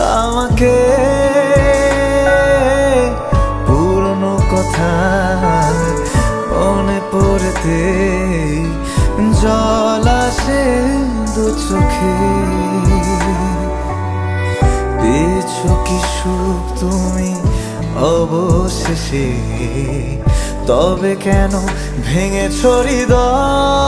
আমাকে পুরনো কথা মনে পড়তে জল আসে দু চোখে। পেয়েছ কি সুখ তুমি অবশেষে? তবে কেন ভেঙে হৃদয়?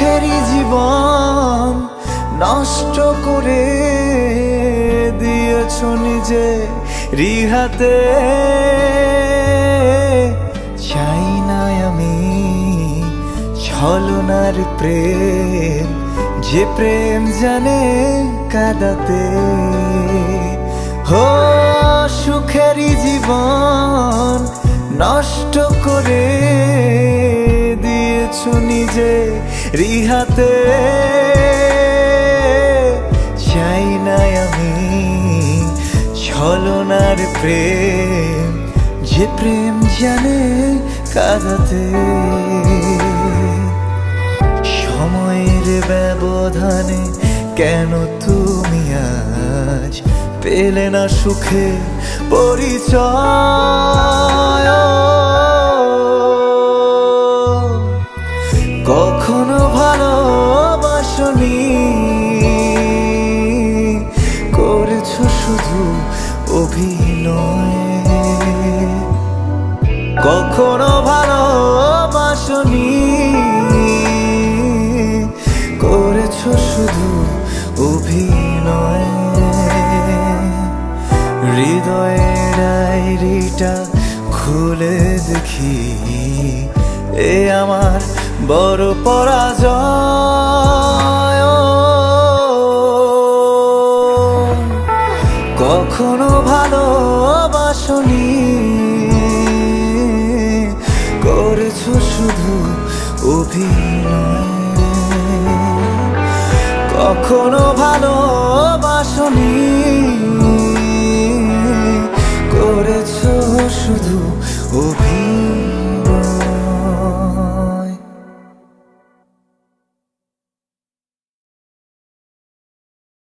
সুখেরই জীবন নষ্ট করে দিয়েছ নিজে রিহাতে। চাই না আমি ছলনার প্রেম, যে প্রেম জানে কাদাতে। হো, সুখেরই জীবন নষ্ট করে দিয়েছ নিজে রিহাতে চাই না আমি ছলনার প্রেম, যে প্রেম জানে কাদাতে। সময়ের ব্যবধানে কেন তুমি আজ পেলে না সুখে পরিচয়? কখনো ভালোবাসনি। করেছ শুধু অভিনয়। খুলে দেখি। এ আমার বড় পরাজয়। কখনো ভালোবাসনি। করেছ শুধু কখনো কখনো ভালোবাসনি? করেছ শুধু অভি